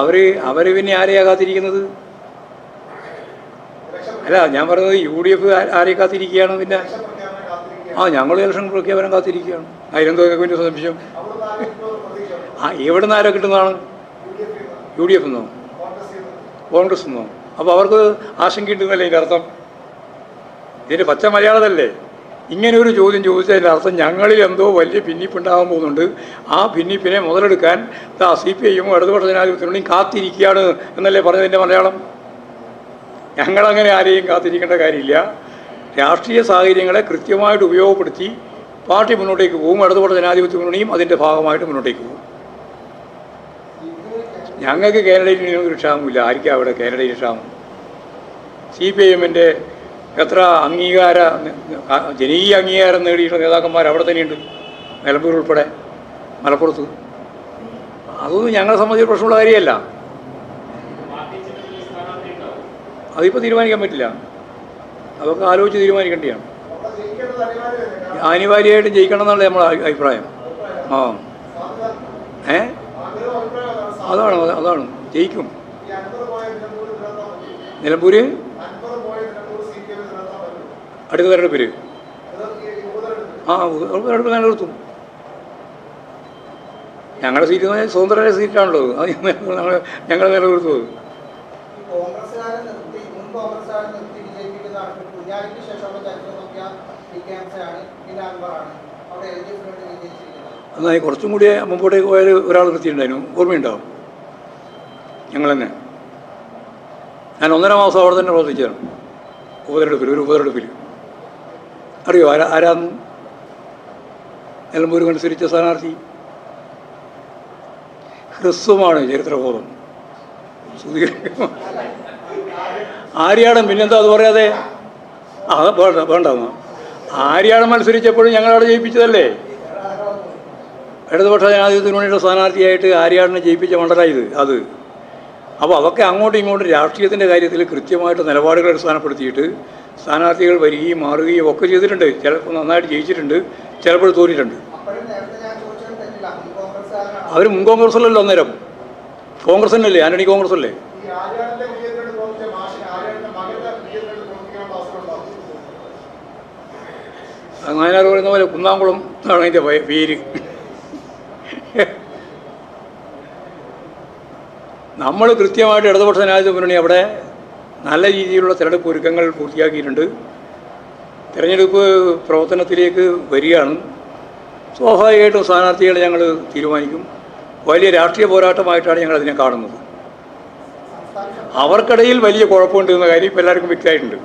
അവർ അവർ പിന്നെ ആരെയാ കാത്തിരിക്കുന്നത് അല്ല ഞാൻ പറയുന്നത് യു ഡി എഫ് ആരെ കാത്തിരിക്കുകയാണ് പിന്നെ? ആ ഞങ്ങൾ ഇലക്ഷൻ പ്രഖ്യാപനം കാത്തിരിക്കുകയാണ്. അതിലെന്തോ പിന്നെ സംശയം. ആ എവിടെ നിന്ന് ആരോ കിട്ടുന്നതാണ്? യു ഡി എഫ് എന്നോ കോൺഗ്രസ് എന്നോ അപ്പോൾ അവർക്ക് ആശങ്കയുണ്ടെന്നല്ലേ ഇതിന്റെ അർത്ഥം? ഇതിന്റെ പച്ച മലയാളതല്ലേ? ഇങ്ങനെ ഒരു ചോദ്യം ചോദിച്ചതിന്റെ അർത്ഥം ഞങ്ങളിൽ എന്തോ വലിയ ഭിന്നിപ്പുണ്ടാകാൻ പോകുന്നുണ്ട്. ആ ഭിന്നിപ്പിനെ മുതലെടുക്കാൻ സി പി ഐയും ഇടതുപക്ഷ ജനാധിപത്യത്തിനുള്ളിൽ കാത്തിരിക്കുകയാണ് എന്നല്ലേ പറഞ്ഞതിന്റെ മലയാളം? ഞങ്ങളങ്ങനെ ആരെയും കാത്തിരിക്കേണ്ട കാര്യമില്ല. രാഷ്ട്രീയ സാഹചര്യങ്ങളെ കൃത്യമായിട്ട് ഉപയോഗപ്പെടുത്തി പാർട്ടി മുന്നോട്ടേക്ക് പോകും ഇടതുപക്ഷ ജനാധിപത്യ മുന്നണിയും അതിന്റെ ഭാഗമായിട്ട് മുന്നോട്ടേക്ക് പോകും. ഞങ്ങൾക്ക് കാനഡയിൽ ഒരു ക്ഷാമമില്ല. ആർക്കും അവിടെ കാനഡയിൽ ക്ഷാമം? സി പി ഐ എമ്മിന്റെ എത്ര അംഗീകാര ജനകീയ അംഗീകാരം നേടിയിട്ടുള്ള നേതാക്കന്മാർ അവിടെ തന്നെയുണ്ട്. നിലമ്പൂർ ഉൾപ്പെടെ മലപ്പുറത്ത്. അതൊന്നും ഞങ്ങളെ സംബന്ധിച്ച് പ്രശ്നമുള്ള കാര്യമല്ല. അതിപ്പോൾ തീരുമാനിക്കാൻ പറ്റില്ല. അതൊക്കെ ആലോചിച്ച് തീരുമാനിക്കേണ്ടതാണ്. അനിവാര്യമായിട്ടും ജയിക്കണം എന്നുള്ള നമ്മുടെ അഭി- അഭിപ്രായം. ആ. ഏ? അതാണ് അത- അതാണ്. ജയിക്കും. നിലമ്പൂര്? അടുത്ത തെരഞ്ഞെടുപ്പിൽ ആ തെരഞ്ഞെടുപ്പ് നിർത്തും ഞങ്ങളുടെ സീറ്റ് എന്ന് പറഞ്ഞാൽ സ്വതന്ത്ര സീറ്റാണല്ലോ അത്. ഞങ്ങൾ ഞങ്ങൾ നിലനിർത്തുന്നത് എന്നാൽ കുറച്ചും കൂടി മുമ്പോട്ടേക്ക് പോയാൽ ഒരാൾ നിർത്തിയിട്ടുണ്ടായിരുന്നു. ഓർമ്മയുണ്ടാവും ഞങ്ങൾ തന്നെ. ഞാൻ ഒന്നര മാസം അവിടെ തന്നെ പ്രവർത്തിച്ചതാണ് ഉപതെരഞ്ഞെടുപ്പിൽ ഒരു ഉപതെരഞ്ഞെടുപ്പിൽ അറിയോ? ആരാ ആരാന്ന് നിലമ്പൂർ മത്സരിച്ച സ്ഥാനാർത്ഥി? ഹ്രസ്വമാണ് ചരിത്രബോധം. ആര്യാടൻ പിന്നെന്താ അത് പറയാതെ? ആ വേണ്ട വേണ്ട. ആര്യാടൻ മത്സരിച്ചപ്പോഴും ഞങ്ങളവിടെ ജയിപ്പിച്ചതല്ലേ? ഇടതുപക്ഷ ജനാധിപത്യ മുന്നണിയുടെ സ്ഥാനാർത്ഥിയായിട്ട് ആര്യാടനെ ജയിപ്പിച്ച മണ്ഡലം ഇത് അത്. അപ്പോൾ അതൊക്കെ അങ്ങോട്ടും ഇങ്ങോട്ടും രാഷ്ട്രീയത്തിന്റെ കാര്യത്തിൽ കൃത്യമായിട്ട് നിലപാടുകൾ അടിസ്ഥാനപ്പെടുത്തിയിട്ട് സ്ഥാനാർത്ഥികൾ വരികയും മാറുകയും ഒക്കെ ചെയ്തിട്ടുണ്ട്. ചിലപ്പോൾ നന്നായിട്ട് ജയിച്ചിട്ടുണ്ട് ചിലപ്പോൾ തോന്നിയിട്ടുണ്ട് അവർ മുൻ കോൺഗ്രസ്സിലല്ലോ അന്നേരം. കോൺഗ്രസ് തന്നെയല്ലേ ആന്റണി കോൺഗ്രസ് അല്ലേ അങ്ങനെ പറയുന്ന പോലെ കുന്നാംകുളം എന്നാണ് അതിന്റെ പേര്. നമ്മൾ കൃത്യമായിട്ട് ഇടതുപക്ഷ ജനാധിപത്യ മുന്നണി അവിടെ നല്ല രീതിയിലുള്ള തിരഞ്ഞെടുപ്പ് ഒരുക്കങ്ങൾ പൂർത്തിയാക്കിയിട്ടുണ്ട്. തിരഞ്ഞെടുപ്പ് പ്രവർത്തനത്തിലേക്ക് വരികയാണ്. സ്വാഭാവികമായിട്ടും സ്ഥാനാർത്ഥികളെ ഞങ്ങൾ തീരുമാനിക്കും. വലിയ രാഷ്ട്രീയ പോരാട്ടമായിട്ടാണ് ഞങ്ങൾ അതിനെ കാണുന്നത്. അവർക്കിടയിൽ വലിയ കുഴപ്പമുണ്ട് എന്ന കാര്യം ഇപ്പോൾ എല്ലാവർക്കും വ്യക്തമായിട്ടുണ്ട്.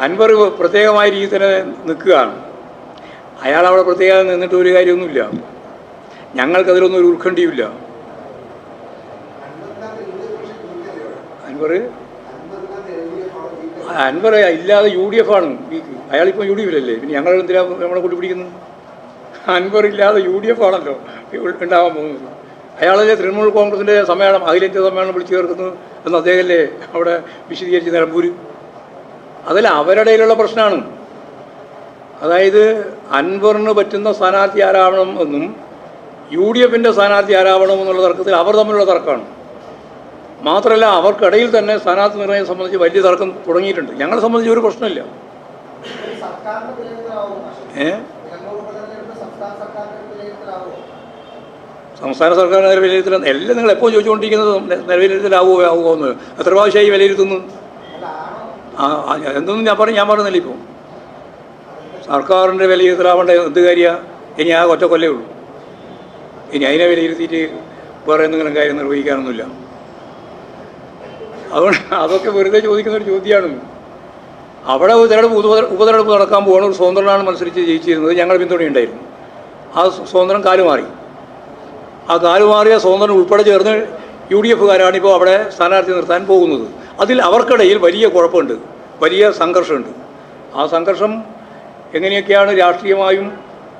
അൻവർ പ്രത്യേകമായ രീതിയിൽ തന്നെ നിൽക്കുകയാണ്. അയാൾ അവിടെ പ്രത്യേകം നിന്നിട്ട് ഒരു കാര്യമൊന്നുമില്ല. ഞങ്ങൾക്കതിലൊന്നും ഒരു ഉത്കണ്ഠയുമില്ല. അൻവർ അൻവർ ഇല്ലാതെ യു ഡി എഫ് ആണ്. അയാളിപ്പോൾ യു ഡി എഫിലല്ലേ പിന്നെ ഞങ്ങൾ എന്തിനാ നമ്മളെ കൂട്ടി പിടിക്കുന്നത് അൻവർ ഇല്ലാതെ യു ഡി എഫ് ആണല്ലോ ഉണ്ടാകാൻ പോകുന്നത്. അയാളല്ലേ തൃണമൂൽ കോൺഗ്രസിന്റെ സമ്മേളനം അഖിലേന്ത്യാ സമ്മേളനം വിളിച്ചു ചേർക്കുന്നു എന്ന് അദ്ദേഹമല്ലേ അവിടെ വിശദീകരിച്ച് നിലമ്പൂർ അതല്ല അവരുടെ ഇടയിലുള്ള പ്രശ്നമാണ്. അതായത് അൻവറിന് പറ്റുന്ന സ്ഥാനാർത്ഥി ആരാവണം എന്നും യു ഡി എഫിന്റെ സ്ഥാനാർത്ഥി ആരാവണം എന്നുള്ള തർക്കത്തിൽ അവർ തമ്മിലുള്ള തർക്കമാണ്. മാത്രമല്ല അവർക്കിടയിൽ തന്നെ സ്ഥാനാർത്ഥി നിർണയം സംബന്ധിച്ച് വലിയ തർക്കം തുടങ്ങിയിട്ടുണ്ട്. ഞങ്ങളെ സംബന്ധിച്ച് ഒരു പ്രശ്നമില്ല. ഏ? സംസ്ഥാന സർക്കാർ വിലയിരുത്തൽ എല്ലാം നിങ്ങൾ എപ്പോൾ ചോദിച്ചുകൊണ്ടിരിക്കുന്നത് നിലവിലിരുത്തലാവോ ആവുമോ എന്ന്? എത്ര പ്രാവശ്യമായി വിലയിരുത്തുന്നു? ആ, എന്തൊന്നും ഞാൻ പറഞ്ഞു ഞാൻ പറഞ്ഞില്ല ഇപ്പോൾ സർക്കാരിന്റെ വിലയിരുത്തലാവേണ്ട എന്ത് കാര്യമാണ് ഇനി ആ ഒറ്റ കൊല്ലേ ഉള്ളൂ. ഇനി അതിനെ വിലയിരുത്തിയിട്ട് വേറെ എന്തെങ്കിലും കാര്യം നിർവഹിക്കാനൊന്നുമില്ല. അതുകൊണ്ട് അതൊക്കെ വെറുതെ ചോദിക്കുന്ന ഒരു ചോദ്യമാണ്. അവിടെ ഉപതെരഞ്ഞെടുപ്പ് തെരഞ്ഞെടുപ്പ് ഉപ- ഉപതെരഞ്ഞെടുപ്പ് നടക്കാൻ പോകുന്ന ഒരു സ്വതന്ത്രനാണ് മത്സരിച്ച് ജയിച്ചിരുന്നത്. ഞങ്ങൾ പിന്തുണയുണ്ടായിരുന്നു ആ സ്വതന്ത്രം കാലുമാറി ആ കാലുമാറിയ സ്വതന്ത്രൻ ഉൾപ്പെടെ ചേർന്ന് യു ഡി എഫുകാരാണ് ഇപ്പോൾ അവിടെ സ്ഥാനാർത്ഥി നിർത്താൻ പോകുന്നത്. അതിൽ അവർക്കിടയിൽ വലിയ കുഴപ്പമുണ്ട്. വലിയ സംഘർഷമുണ്ട്. ആ സംഘർഷം എങ്ങനെയൊക്കെയാണ് രാഷ്ട്രീയമായും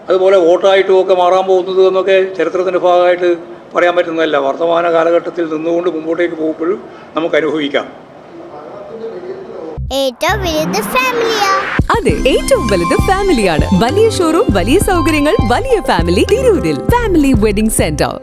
അതുപോലെ വോട്ടായിട്ടും ഒക്കെ മാറാൻ പോകുന്നത് എന്നൊക്കെ ചരിത്രത്തിന്റെ ഭാഗമായിട്ട് പറയാൻ പറ്റുന്നതല്ല. വർത്തമാന കാലഘട്ടത്തിൽ നിന്നുകൊണ്ട് മുമ്പോട്ടേക്ക് പോകുമ്പോഴും നമുക്ക് അനുഭവിക്കാം. ഏറ്റവും വലുത് ഫാമിലിയാ. അതെ ഏറ്റവും വലുത് ഫാമിലിയാണ്. വലിയ ഷോറൂം വലിയ സൗകര്യങ്ങൾ വലിയ ഫാമിലി തിരൂരിൽ. Family wedding centre